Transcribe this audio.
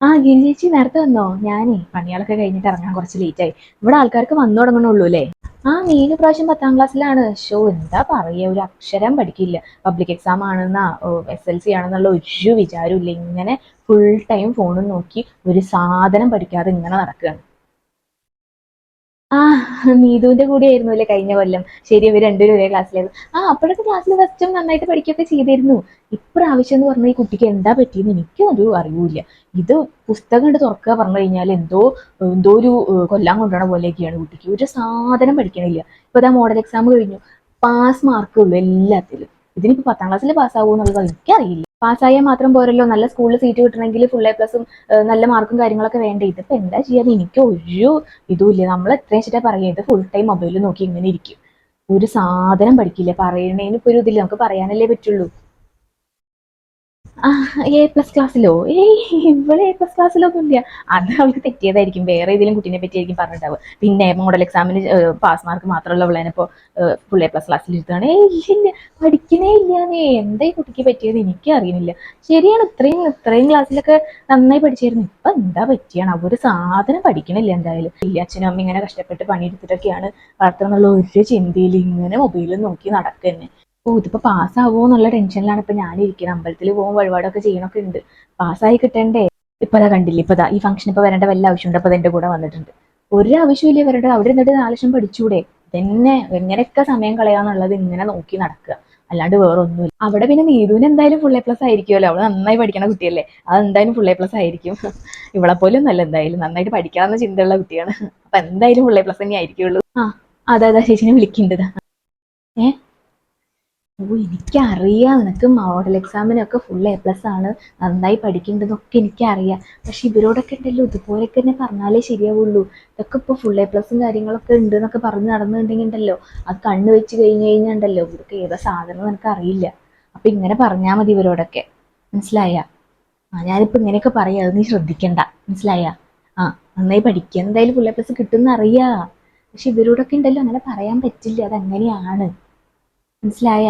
ആ ഗിരി ചേച്ചി നേരത്തെ വന്നോ? ഞാനേ പണികളൊക്കെ കഴിഞ്ഞിട്ട് ഇറങ്ങാൻ കുറച്ച് ലേറ്റ് ആയി. ഇവിടെ ആൾക്കാർക്ക് വന്നു തുടങ്ങണുള്ളൂ അല്ലേ ആ മീന് പ്രാവശ്യം പത്താം ക്ലാസ്സിലാണ്. ഷോ എന്താ പറയുക ഒരു അക്ഷരം പഠിക്കില്ല. പബ്ലിക് എക്സാം ആണെന്നാ എസ് എൽ സി ആണെന്നുള്ള ഒരു വിചാരമില്ല ഇങ്ങനെ ഫുൾ ടൈം ഫോണും നോക്കി ഒരു സാധനം പഠിക്കാതെ ഇങ്ങനെ നടക്കുകയാണ് ആ നീതുവിന്റെ കൂടെ ആയിരുന്നു അല്ലേ കഴിഞ്ഞ കൊല്ലം. ശരി ഇവർ രണ്ടുപേരും ഒരേ ക്ലാസ്സിലായിരുന്നു ആ അപ്പോഴത്തെ ക്ലാസ്സിൽ ഫസ്റ്റും നന്നായിട്ട് പഠിക്കുകയൊക്കെ ചെയ്തിരുന്നു. ഇപ്രാവശ്യം എന്ന് പറഞ്ഞാൽ ഈ കുട്ടിക്ക് എന്താ പറ്റിയെന്ന് എനിക്കും ഒരു അറിവില്ല. ഇത് പുസ്തകം കണ്ട് തുറക്കുക പറഞ്ഞു കഴിഞ്ഞാൽ എന്തോ എന്തോ ഒരു കൊല്ലം കൊണ്ടുപോണ പോലെയൊക്കെയാണ് കുട്ടിക്ക്. ഒരു സാധനം പഠിക്കണില്ല. ഇപ്പൊ ഇതാ മോഡൽ എക്സാം കഴിഞ്ഞു. പാസ് മാർക്കേ ഉള്ളൂ എല്ലാത്തിലും. ഇതിനിപ്പോ പത്താം ക്ലാസ്സിൽ പാസ്സാകുമെന്നുള്ളത് എനിക്കറിയില്ല പാസ്സായാൽ മാത്രം പോരല്ലോ. നല്ല സ്കൂളിൽ സീറ്റ് കിട്ടണമെങ്കിൽ ഫുൾ എ പ്ലസും നല്ല മാർക്കും കാര്യങ്ങളൊക്കെ വേണ്ടേ? ഇതിപ്പോ എന്താ ചെയ്യാന്ന് എനിക്ക് ഒരു ഇതുമില്ല നമ്മൾ എത്രയും വെച്ചിട്ടാ പറയുക. ഇത് ഫുൾ ടൈം മൊബൈലിൽ നോക്കി ഇങ്ങനെ ഇരിക്കും. ഒരു സാധനം പഠിക്കില്ല. പറയണേന് ഇപ്പൊ ഒരു ഇതില്ല. നമുക്ക് പറയാനല്ലേ പറ്റുള്ളൂ. എ പ്ലസ് ക്ലാസ്സിലോ ഏയ് ഇവൾ എ പ്ലസ് ക്ലാസ്സിലൊന്നും ഇല്ല. അത് അവൾക്ക് തെറ്റിയതായിരിക്കും. വേറെ ഏതെങ്കിലും കുട്ടീനെ പറ്റിയായിരിക്കും പറഞ്ഞിട്ടുണ്ടാവുക. പിന്നെ മോഡൽ എക്സാമിന് പാസ് മാർക്ക് മാത്രമുള്ള അവളേനെ ഇപ്പോൾ ഫുൾ എ പ്ലസ് ക്ലാസ്സിൽ ഇരുത്താണ് ഏയ് ഇല്ല പഠിക്കണേ ഇല്ലാന്നേ. എന്താ ഈ കുട്ടിക്ക് പറ്റിയത്? എനിക്ക് അറിയുന്നില്ല ശരിയാണ് ഇത്രയും ഇത്രയും ക്ലാസ്സിലൊക്കെ നന്നായി പഠിച്ചായിരുന്നു. ഇപ്പൊ എന്താ പറ്റിയാണ്? അവർ സാധനം പഠിക്കണില്ല എന്തായാലും. ഇല്ല അച്ഛനും അമ്മ ഇങ്ങനെ കഷ്ടപ്പെട്ട് പണിയെടുത്തിട്ടൊക്കെയാണ് വളർത്തുന്നുള്ള ഒരു ചിന്തയിൽ ഇങ്ങനെ മൊബൈലിൽ നോക്കി നടക്കുക തന്നെ ഓ ഇതിപ്പോ പാസ്സാവോ എന്നുള്ള ടെൻഷനിലാണ് ഇപ്പൊ ഞാനിരിക്കുന്നത് അമ്പലത്തിൽ പോകും വഴിപാടൊക്കെ ചെയ്യണൊക്കെ ഉണ്ട്. പാസ്സായി കിട്ടണ്ടേ? ഇപ്പൊ അതാ കണ്ടില്ല ഇപ്പൊ ഈ ഫംഗ്ഷൻ ഇപ്പൊ വരേണ്ട വല്ല ആവശ്യമുണ്ട് അപ്പൊ എന്റെ കൂടെ വന്നിട്ടുണ്ട്. ഒരു ആവശ്യമില്ല ഇവരുടെ. അവിടെ നിന്നിട്ട് നാല് പഠിച്ചൂടെ? തന്നെ എങ്ങനെയൊക്കെ സമയം കളയാന്നുള്ളത് ഇങ്ങനെ നോക്കി നടക്കുക. അല്ലാണ്ട് വേറെ ഒന്നുമില്ല അവിടെ പിന്നെ നീതുവിന് എന്തായാലും ഫുൾ എ പ്ലസ് ആയിരിക്കുമല്ലോ അവൾ നന്നായി പഠിക്കണ കുട്ടിയല്ലേ. അത് എന്തായാലും ഫുൾ എ പ്ലസ് ആയിരിക്കും. ഇവളെ പോലും നല്ല എന്തായാലും. നന്നായിട്ട് പഠിക്കാവുന്ന ചിന്തയുള്ള കുട്ടിയാണ്. അപ്പൊ എന്തായാലും ഫുൾ എ പ്ലസ് തന്നെ ആയിരിക്കുള്ളൂ ആ അതെ അതെ ചേച്ചിനെ വിളിക്കേണ്ടത് ഏ? ഓ എനിക്കറിയാം. നിനക്ക് മോഡൽ എക്സാമിനൊക്കെ ഫുൾ എ പ്ലസ് ആണ്. നന്നായി പഠിക്കേണ്ടതൊക്കെ എനിക്കറിയാം. പക്ഷെ ഇവരോടൊക്കെ ഉണ്ടല്ലോ ഇതുപോലൊക്കെ തന്നെ പറഞ്ഞാലേ ശരിയാവുള്ളൂ. ഇതൊക്കെ ഇപ്പോൾ ഫുൾ എ പ്ലസും കാര്യങ്ങളൊക്കെ ഉണ്ട് എന്നൊക്കെ പറഞ്ഞ് നടന്നുണ്ടെങ്കിൽ ഉണ്ടല്ലോ അത് കണ്ണ് വെച്ച് കഴിഞ്ഞ് കഴിഞ്ഞാൽ ഉണ്ടല്ലോ ഇവർക്ക് ഏതാ സാധനം നിനക്ക് അറിയില്ല. അപ്പൊ ഇങ്ങനെ പറഞ്ഞാൽ മതി ഇവരോടൊക്കെ. മനസ്സിലായ? ആ ഞാനിപ്പോ ഇങ്ങനെയൊക്കെ പറയാം. അത് നീ ശ്രദ്ധിക്കണ്ട. മനസ്സിലായ? ആ നന്നായി പഠിക്കുക എന്തായാലും ഫുൾ എ പ്ലസ് കിട്ടുമെന്ന് അറിയാ. പക്ഷെ ഇവരോടൊക്കെ ഉണ്ടല്ലോ അങ്ങനെ പറയാൻ പറ്റില്ല. അത് അങ്ങനെയാണ് മനസ്സിലായ?